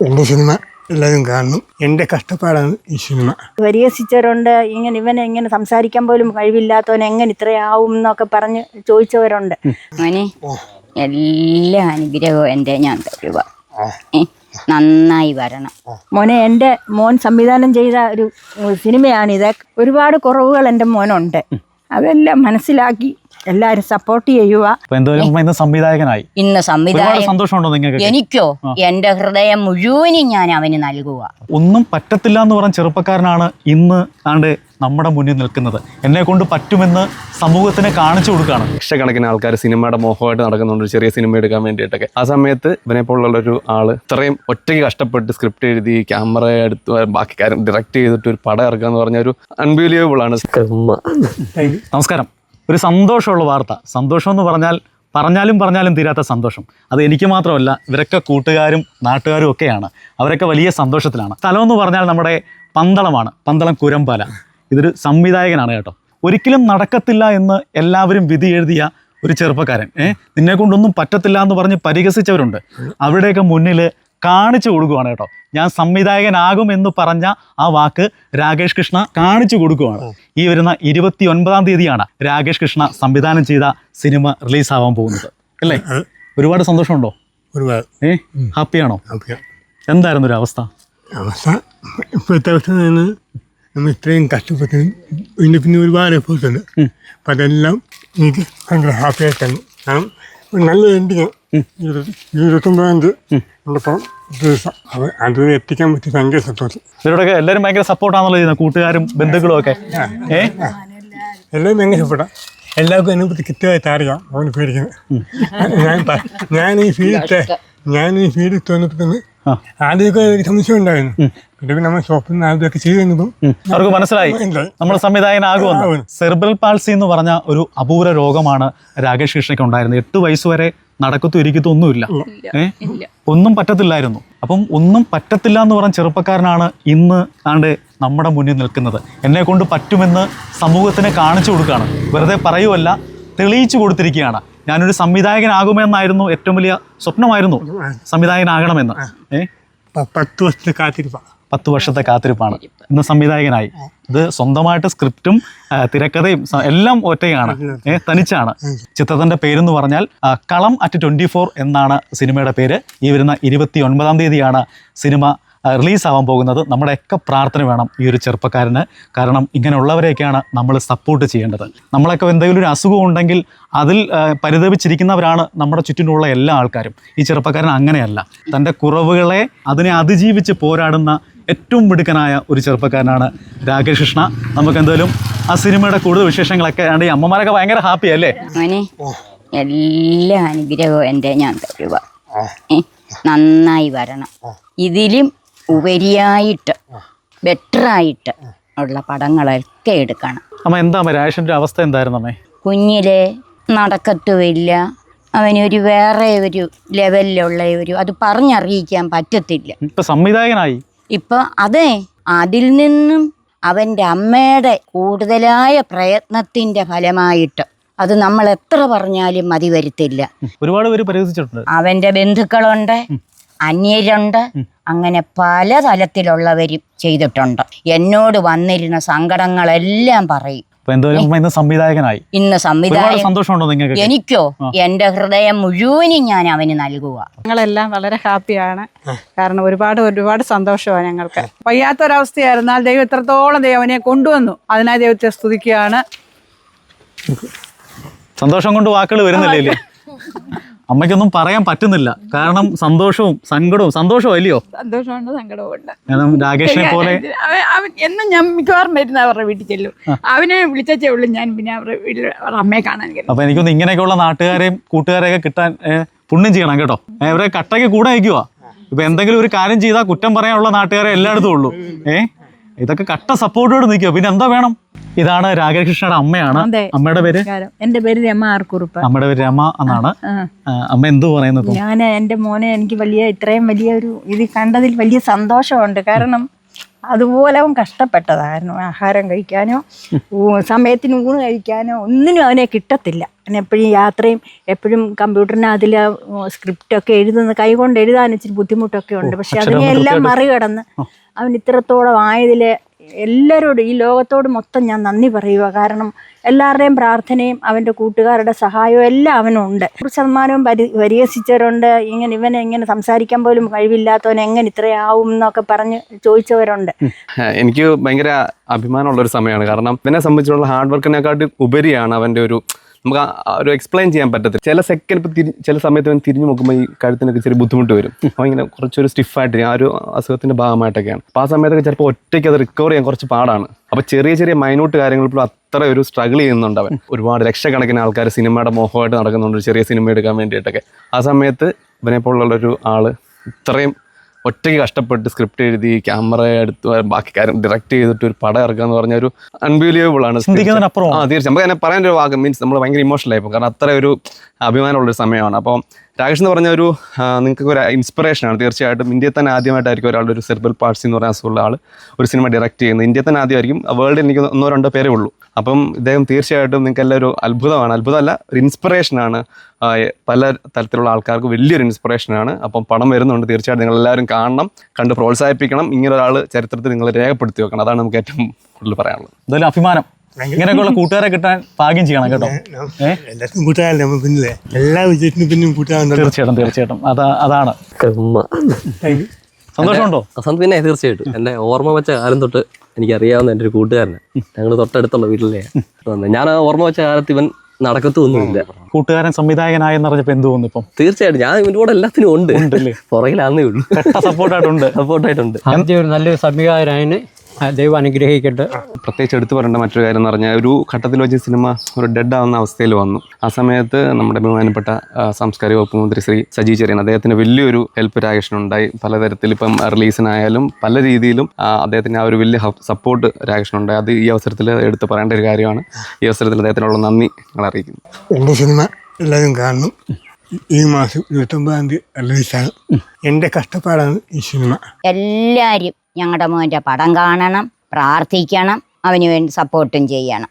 എന്റെ സിനിമ എല്ലാവരും കാണണം എന്റെ കഷ്ടപ്പാടാണ് ഈ സിനിമ. പരിഹസിച്ചവരുണ്ട്. ഇങ്ങനെ ഇവനെ എങ്ങനെ സംസാരിക്കാൻ പോലും കഴിവില്ലാത്തവൻ എങ്ങനെ ഇത്രയാവും എന്നൊക്കെ പറഞ്ഞ് ചോദിച്ചവരുണ്ട്. മോനെ എല്ലാ അനുഗ്രഹവും എന്റെ ഞാൻ തരുക ഏ, നന്നായി വരണം. മോനെ എന്റെ മോൻ സംവിധാനം ചെയ്ത ഒരു സിനിമയാണിത് ഒരുപാട് കുറവുകൾ എന്റെ മോനുണ്ട്. അതെല്ലാം മനസ്സിലാക്കി എല്ലാവരും സപ്പോർട്ട് ചെയ്യുക. എന്തായാലും ഇന്ന് സംവിധായകനായി? ഇന്ന് സംവിധായകൻ. സന്തോഷമുണ്ടോ നിങ്ങൾക്ക് എനിക്കോ? എന്റെ ഹൃദയം മുഴുവനും ഞാൻ അവന് നൽകുക. ഒന്നും പറ്റത്തില്ല എന്ന് പറഞ്ഞ ചെറുപ്പക്കാരനാണ് ഇന്ന് ആണ്ട് നമ്മുടെ മുന്നിൽ നിൽക്കുന്നത്. എന്നെ കൊണ്ട് പറ്റുമെന്ന് സമൂഹത്തിന് കാണിച്ചു കൊടുക്കുകയാണ് ലക്ഷക്കണക്കിന് ആൾക്കാർ സിനിമയുടെ മോഹമായിട്ട് നടക്കുന്നുണ്ട്. ഒരു ചെറിയ സിനിമ എടുക്കാൻ വേണ്ടിയിട്ടൊക്കെ. ആ സമയത്ത് ഇവനെ പോലുള്ള ഒരു ആൾ ഇത്രയും ഒറ്റയ്ക്ക് കഷ്ടപ്പെട്ട് സ്ക്രിപ്റ്റ് എഴുതി ക്യാമറ എടുത്ത് ബാക്കി കാര്യം ഡയറക്റ്റ് ചെയ്തിട്ട് ഒരു പടം ഇറക്കുക എന്ന് പറഞ്ഞ ഒരു അൺബിലീവബിൾ ആണ്. നമസ്കാരം. ഒരു സന്തോഷമുള്ള വാർത്ത. സന്തോഷം എന്ന് പറഞ്ഞാൽ പറഞ്ഞാലും പറഞ്ഞാലും തീരാത്ത സന്തോഷം. അത് എനിക്ക് മാത്രമല്ല ഇവരൊക്കെ കൂട്ടുകാരും നാട്ടുകാരും ഒക്കെയാണ്. അവരൊക്കെ വലിയ സന്തോഷത്തിലാണ്. സ്ഥലം എന്ന് പറഞ്ഞാൽ നമ്മുടെ പന്തളമാണ്. പന്തളം കുരമ്പാല. ഇതൊരു സംവിധായകനാണ് കേട്ടോ. ഒരിക്കലും നടക്കത്തില്ല എന്ന് എല്ലാവരും വിധി എഴുതിയ ഒരു ചെറുപ്പക്കാരൻ. ഏഹ് നിന്നെ കൊണ്ടൊന്നും പറ്റത്തില്ല എന്ന് പറഞ്ഞ് പരിഹസിച്ചവരുണ്ട്. അവിടെയൊക്കെ മുന്നിൽ കാണിച്ചു കൊടുക്കുവാണ് കേട്ടോ. ഞാൻ സംവിധായകനാകും എന്ന് പറഞ്ഞ ആ വാക്ക് രാകേഷ് കൃഷ്ണ കാണിച്ചു കൊടുക്കുവാണ്. ഈ വരുന്ന ഇരുപത്തി ഒൻപതാം തീയതിയാണ് രാകേഷ് കൃഷ്ണ സംവിധാനം ചെയ്ത സിനിമ റിലീസാവാൻ പോകുന്നത്. അല്ലേ? ഒരുപാട് സന്തോഷമുണ്ടോ? ഒരുപാട്. ഏ? ഹാപ്പിയാണോ? എന്തായിരുന്നു ഒരു അവസ്ഥ? അവസ്ഥ ഇപ്പോഴത്തെ അവസ്ഥ നമ്മൾ ഇത്രയും കഷ്ടപ്പെട്ട് പിന്നെ പിന്നെ ഒരുപാട് എഫേർട്ട് ഉണ്ട്. അപ്പം അതെല്ലാം എനിക്ക് ഭയങ്കര ഹാപ്പിയായിട്ടാണ്. കാരണം നല്ല എൻഡിങ് ഇരുപത്തൊമ്പതാം തീയതി. ദിവസം അത് എത്തിക്കാൻ പറ്റി ഭയങ്കര സന്തോഷം. ഇവരോടൊക്കെ എല്ലാവരും ഭയങ്കര സപ്പോർട്ടാണല്ലോ ചെയ്യുന്നത് കൂട്ടുകാരും ബന്ധുക്കളും ഒക്കെ. ഏ? എല്ലാവരും ഭയങ്കര ഇഷ്ടപ്പെടാം എല്ലാവർക്കും എന്നെ പറ്റി കൃത്യമായിട്ട് അറിയാം അവന് പേടിക്കുന്നത് ഞാൻ ഞാൻ ഈ ഫീൽഡ് ഞാൻ ഈ ഫീൽഡിൽ തോന്നിട്ട് തന്നെ ആ. ആദ്യമൊക്കെ ഒരു സംശയം ഉണ്ടായിരുന്നു. പിന്നെ നമ്മൾ ഷോപ്പിൽ നിന്ന് ആദ്യമൊക്കെ ചെയ്ത് അവർക്ക് മനസ്സിലായി. നമ്മുടെ സംവിധായകനാകുമെന്ന്. സെർബൽ സെർബ്രൽ പാൾസി എന്ന് പറഞ്ഞ ഒരു അപൂർവ രോഗമാണ് രാകേഷ് കൃഷ്ണയ്ക്ക് ഉണ്ടായിരുന്നത്. എട്ട് വയസ്സ് വരെ നടക്കത്തും ഇരിക്കത്തും ഒന്നുമില്ല. ഏ? ഒന്നും പറ്റത്തില്ലായിരുന്നു. അപ്പം ഒന്നും പറ്റത്തില്ല എന്ന് പറഞ്ഞ ചെറുപ്പക്കാരനാണ് ഇന്ന് ആണ്ട് നമ്മുടെ മുന്നിൽ നിൽക്കുന്നത്. എന്നെ കൊണ്ട് പറ്റുമെന്ന് സമൂഹത്തിന് കാണിച്ചു കൊടുക്കുകയാണ്. വെറുതെ പറയുമല്ല തെളിയിച്ചു കൊടുത്തിരിക്കുകയാണ്. ഞാനൊരു സംവിധായകനാകുമെന്നായിരുന്നു ഏറ്റവും വലിയ സ്വപ്നമായിരുന്നു. സംവിധായകനാകണമെന്ന്. ഏ? പത്ത് വർഷത്തെ കാത്തിരിപ്പാണ് പത്ത് വർഷത്തെ കാത്തിരിപ്പാണ്. ഇന്ന് സംവിധായകനായി. ഇത് സ്വന്തമായിട്ട് സ്ക്രിപ്റ്റും തിരക്കഥയും എല്ലാം ഒറ്റയാണ്. തനിച്ചാണ്. ചിത്രത്തിന്റെ പേരെന്ന് പറഞ്ഞാൽ കളം അറ്റ് ട്വന്റി ഫോർ എന്നാണ് സിനിമയുടെ പേര്. ഈ വരുന്ന ഇരുപത്തി ഒൻപതാം തീയതിയാണ് സിനിമ റിലീസാവാൻ പോകുന്നത്. നമ്മുടെയൊക്കെ പ്രാർത്ഥന വേണം ഈ ഒരു ചെറുപ്പക്കാരന്. കാരണം ഇങ്ങനെയുള്ളവരെയൊക്കെയാണ് നമ്മൾ സപ്പോർട്ട് ചെയ്യേണ്ടത്. നമ്മളൊക്കെ എന്തെങ്കിലും ഒരു അസുഖം ഉണ്ടെങ്കിൽ അതിൽ പരിതപിച്ചിരിക്കുന്നവരാണ് നമ്മുടെ ചുറ്റിനുള്ള എല്ലാ ആൾക്കാരും. ഈ ചെറുപ്പക്കാരൻ അങ്ങനെയല്ല. തന്റെ കുറവുകളെ അതിനെ അതിജീവിച്ച് പോരാടുന്ന ഏറ്റവും മിടുക്കനായ ഒരു ചെറുപ്പക്കാരനാണ് രാകേഷ് കൃഷ്ണ. നമുക്ക് എന്തായാലും ആ സിനിമയുടെ കൂടുതൽ വിശേഷങ്ങളൊക്കെ ആണ് ഈ അമ്മമാരൊക്കെ ഭയങ്കര ഹാപ്പി അല്ലേ? മോനെ എല്ലാ അനുഗ്രഹവും എന്റെ ഞാൻ തരുക നന്നായി വരണം. ഇതിലും ഉപരിയായിട്ട് ബെറ്ററായിട്ട് ഉള്ള പടങ്ങളൊക്കെ എടുക്കണം. അമ്മ എന്താ രാജേഷിന്റെ അവസ്ഥ എന്തായിരുന്നു അമ്മേ? കുഞ്ഞിലെ നടക്കത്തുമില്ല. അവനൊരു വേറെ ഒരു ലെവലിലുള്ള ഒരു അത് പറഞ്ഞറിയിക്കാൻ പറ്റത്തില്ല. ഇപ്പൊ സംവിധായകനായി. ഇപ്പൊ അതെ അതിൽ നിന്നും അവന്റെ അമ്മയുടെ കൂടുതലായ പ്രയത്നത്തിന്റെ ഫലമായിട്ട് അത് നമ്മൾ എത്ര പറഞ്ഞാലും മതി വരുത്തില്ല. ഒരുപാട് പേര് പരിഹസിച്ചിട്ടുണ്ട്. അവന്റെ ബന്ധുക്കളുണ്ട് അന്യരുണ്ട് അങ്ങനെ പല തലത്തിലുള്ളവരും ചെയ്തിട്ടുണ്ട്. എന്നോട് വന്നിരുന്ന സങ്കടങ്ങളെല്ലാം പറയും. എന്തായാലും ഇന്ന് സംവിധായകനായി. ഇന്ന് സംവിധായകൻ സന്തോഷമുണ്ടോ നിങ്ങൾക്ക് എനിക്കോ? എന്റെ ഹൃദയം മുഴുവനും ഞാൻ അവന് നൽകുക ഞങ്ങളെല്ലാം വളരെ ഹാപ്പിയാണ് കാരണം ഒരുപാട് ഒരുപാട് സന്തോഷമാണ് ഞങ്ങൾക്ക്. വയ്യാത്തൊരവസ്ഥയായിരുന്നാൽ ദൈവം എത്രത്തോളം ദൈവം അവനെ കൊണ്ടുവന്നു. അതിനായി ദൈവത്തെ സ്തുതിക്കുകയാണ്. സന്തോഷം കൊണ്ട് വാക്കുകൾ വരുന്നില്ലേ? അമ്മയ്ക്കൊന്നും പറയാൻ പറ്റുന്നില്ല. കാരണം സന്തോഷവും സങ്കടവും സന്തോഷവും അല്ലയോ? സന്തോഷമുണ്ട് സങ്കടമുണ്ട് കാരണം രാകേഷിനെ പോലെ എന്നും ഞാൻ മിക്കവാറും വരുന്ന അവരുടെ വീട്ടിൽ ചെല്ലും. അവനെ വിളിച്ചേ ഉള്ളൂ ഞാൻ പിന്നെ അവരുടെ വീട്ടിൽ അവരുടെ അമ്മയെ കാണാൻ അപ്പൊ എനിക്കൊന്ന് ഇങ്ങനെയൊക്കെയുള്ള നാട്ടുകാരെയും കൂട്ടുകാരെയൊക്കെ കിട്ടാൻ പുണ്യം ചെയ്യണം കേട്ടോ. അവരെ ഇവരെ കട്ടയ്ക്ക് കൂടെ അയക്കുക ഇപ്പൊ എന്തെങ്കിലും ഒരു കാര്യം ചെയ്താൽ കുറ്റം പറയാനുള്ള നാട്ടുകാരെ എല്ലായിടത്തും ഉള്ളൂ. ഏഹ് ഇതൊക്കെ കട്ട സപ്പോർട്ടോട് നിൽക്കുക പിന്നെ എന്താ വേണം? ഇതാണ് രാഗകൃഷ്ണയുടെ അമ്മയാണ്. അമ്മയുടെ പേര്? എന്റെ പേര് രമ ആർക്കുറുപ്പ്. അമ്മയുടെ പേര് രമ എന്നാണ്. അമ്മ എന്തു പറയുന്നത് ഞാൻ എന്റെ മോനെ എനിക്ക് വലിയ ഇത്രയും വലിയ ഒരു ഇത് കണ്ടതിൽ വലിയ സന്തോഷമുണ്ട്. കാരണം അതുപോലെ അവൻ കഷ്ടപ്പെട്ടതായിരുന്നു. ആഹാരം കഴിക്കാനോ സമയത്തിന് ഊണ് കഴിക്കാനോ ഒന്നിനും അവനെ കിട്ടത്തില്ല. അവൻ എപ്പോഴും യാത്രയും എപ്പോഴും കമ്പ്യൂട്ടറിന് അതിൽ സ്ക്രിപ്റ്റൊക്കെ എഴുതുന്ന കൈകൊണ്ട് എഴുതാൻ ഇച്ചിരി ബുദ്ധിമുട്ടൊക്കെ ഉണ്ട്. പക്ഷെ അതിനെല്ലാം മറികടന്ന് അവൻ ഇത്രത്തോളം ആയതിൽ എല്ലാവരോടും ഈ ലോകത്തോട് മൊത്തം ഞാൻ നന്ദി പറയുക. കാരണം എല്ലാവരുടെയും പ്രാർത്ഥനയും അവന്റെ കൂട്ടുകാരുടെ സഹായവും എല്ലാം അവനുണ്ട്. നൂറ് ശതമാനവും പരി പരിഹസിച്ചവരുണ്ട്. ഇങ്ങനെ ഇവനെ ഇങ്ങനെ സംസാരിക്കാൻ പോലും കഴിവില്ലാത്തവൻ എങ്ങനെ ഇത്രയാവും എന്നൊക്കെ പറഞ്ഞ് ചോദിച്ചവരുണ്ട്. എനിക്ക് ഭയങ്കര അഭിമാനമുള്ള ഒരു സമയമാണ്. കാരണം എന്നെ സംബന്ധിച്ചുള്ള ഹാർഡ് വർക്കിനെക്കാട്ടി ഉപരിയാണ് അവന്റെ ഒരു നമുക്ക് ഒരു എക്സ്പ്ലെയിൻ ചെയ്യാൻ പറ്റത്തില്ല. ചില സെക്കൻഡ് ഇപ്പോൾ തിരി ചില സമയത്ത് തിരിഞ്ഞു നോക്കുമ്പോൾ ഈ കഴുത്തിനൊക്കെ ചെറിയ ബുദ്ധിമുട്ട് വരും. അപ്പോൾ ഇങ്ങനെ കുറച്ചൊരു സ്റ്റിഫായിട്ട് ആ ഒരു അസുഖത്തിന്റെ ഭാഗമായിട്ടൊക്കെയാണ്. അപ്പോൾ ആ സമയത്തൊക്കെ ചിലപ്പോൾ ഒറ്റയ്ക്ക് അത് റിക്കവർ ചെയ്യാൻ കുറച്ച് പാടാണ്. അപ്പോൾ ചെറിയ ചെറിയ മൈനൂട്ട് കാര്യങ്ങൾ ഇപ്പോൾ അത്ര ഒരു സ്ട്രഗിൾ ചെയ്യുന്നുണ്ട് അവൻ. ഒരുപാട് ലക്ഷക്കണക്കിന് ആൾക്കാർ സിനിമയുടെ മോഹമായിട്ട് നടക്കുന്നുണ്ട്. ചെറിയ സിനിമ എടുക്കാൻ വേണ്ടിയിട്ടൊക്കെ. ആ സമയത്ത് ഇവനെ പോലുള്ള ഒരു ആൾ ഇത്രയും ഒറ്റയ്ക്ക് കഷ്ടപ്പെട്ട് സ്ക്രിപ്റ്റ് എഴുതി ക്യാമറ എടുത്ത് ബാക്കി കാര്യം ഡയറക്റ്റ് ചെയ്തിട്ട് ഒരു പടം ഇറക്കുക എന്ന് പറഞ്ഞ ഒരു അൺബിലീവബിൾ ആണ് ആ തീർച്ചയായും. നമുക്ക് അതിനെ പറയാൻ ഒരു വാക്ക് മീൻസ് നമ്മൾ ഭയങ്കര ഇമോഷണൽ ആയിപ്പോൾ കാരണം അത്ര ഒരു അഭിമാനമുള്ളൊരു സമയമാണ്. അപ്പോൾ രാകേഷ് എന്ന് പറഞ്ഞ ഒരു നിങ്ങൾക്ക് ഒരു ഇൻസ്പിറേഷനാണ് തീർച്ചയായിട്ടും ഇന്ത്യയിൽ തന്നെ ആദ്യമായിട്ടായിരിക്കും ഒരാളുടെ ഒരു സെർബൽ പാർട്സ് എന്ന് പറയുന്ന അസുഖമുള്ള ആൾ ഒരു സിനിമ ഡയറക്റ്റ് ചെയ്യുന്നത്. ഇന്ത്യയിൽ തന്നെ ആദ്യമായിരിക്കും. വേൾഡ് എനിക്ക് ഒന്നോ രണ്ടോ പേരേ ഉള്ളൂ. അപ്പം ഇദ്ദേഹം തീർച്ചയായിട്ടും നിങ്ങൾക്ക് എല്ലാം ഒരു അത്ഭുതമാണ്. അത്ഭുതമല്ല ഒരു ഇൻസ്പിറേഷനാണ് പല തരത്തിലുള്ള ആൾക്കാർക്ക് വലിയൊരു ഇൻസ്പിറേഷനാണ് അപ്പം പണം വരുന്നുണ്ട്. തീർച്ചയായിട്ടും നിങ്ങൾ എല്ലാവരും കാണണം കണ്ട് പ്രോത്സാഹിപ്പിക്കണം. ഇങ്ങനെ ഒരാൾ ചരിത്രത്തിൽ നിങ്ങൾ രേഖപ്പെടുത്തി വെക്കണം. അതാണ് നമുക്ക് ഏറ്റവും കൂടുതൽ പറയാനുള്ളത്. എന്തായാലും അഭിമാനം. ഇങ്ങനെയൊക്കെയുള്ള കൂട്ടുകാരെ കിട്ടാൻ ഭാഗ്യം ചെയ്യണം കേട്ടോ. ഏ എല്ലാവർക്കും കൂട്ടുകാരല്ലേ നമ്മൾ പിന്നിലെ എല്ലാ വിജയത്തിനും പിന്നും കൂട്ടുകാരുണ്ടല്ലോ. തീർച്ചയായിട്ടും തീർച്ചയായിട്ടും. അതാ അതാണ്. സന്തോഷമുണ്ടോ? അസന്ത് പിന്നെ തീർച്ചയായിട്ടും. എന്റെ ഓർമ്മ വെച്ച കാലം തൊട്ട് എനിക്കറിയാവുന്ന എന്റെ ഒരു കൂട്ടുകാരനെ. ഞങ്ങൾ തൊട്ടടുത്തുള്ള വീട്ടിലെ. ഞാൻ ഓർമ്മ വെച്ച കാലത്ത് ഇവൻ നടക്കത്തൊന്നുമില്ല. കൂട്ടുകാരൻ സംവിധായകനായെന്ന് പറഞ്ഞപ്പോ എന്ത് തോന്നുന്നു ഇപ്പം? തീർച്ചയായിട്ടും. ഞാൻ ഇവന്റെ കൂടെ എല്ലാത്തിനും ഉണ്ട്? പുറകിലാന്നേ ഉള്ളൂ. സപ്പോർട്ടായിട്ടുണ്ട് സപ്പോർട്ടായിട്ടുണ്ട് നല്ലൊരു സംവിധായകനായതിന് ദൈവം അനുഗ്രഹിക്കട്ടെ. പ്രത്യേകിച്ച് എടുത്തു പറയേണ്ട മറ്റൊരു കാര്യം എന്ന് പറഞ്ഞാൽ ഒരു ഘട്ടത്തിൽ വെച്ച് സിനിമ ഒരു ഡെഡ് ആവുന്ന അവസ്ഥയിൽ വന്നു. ആ സമയത്ത് നമ്മുടെ ബഹുമാനപ്പെട്ട സാംസ്കാരിക വകുപ്പ് മന്ത്രി ശ്രീ സജി ചെറിയൻ അദ്ദേഹത്തിന് വലിയൊരു ഹെൽപ്പ് രാകേഷനുണ്ടായി. പലതരത്തിൽ ഇപ്പം റിലീസിനായാലും പല രീതിയിലും അദ്ദേഹത്തിന് ആ ഒരു വലിയ സപ്പോർട്ട് രാകേഷനുണ്ടായി. അത് ഈ അവസരത്തിൽ എടുത്ത് പറയേണ്ട ഒരു കാര്യമാണ്. ഈ അവസരത്തിൽ അദ്ദേഹത്തിനുള്ള നന്ദി ഞങ്ങൾ അറിയിക്കുന്നു. എന്റെ സിനിമ എല്ലാവരും കാണണം ഈ മാസം ഇരുപത്തൊമ്പതാം തീയതി റിലീസാണ്. എന്റെ കഷ്ടപ്പാടാണ് ഈ സിനിമ. എല്ലാവരും ഞങ്ങളുടെ മോന്റെ പടം കാണണം പ്രാർത്ഥിക്കണം അവന് വേണ്ടി സപ്പോർട്ടും ചെയ്യണം.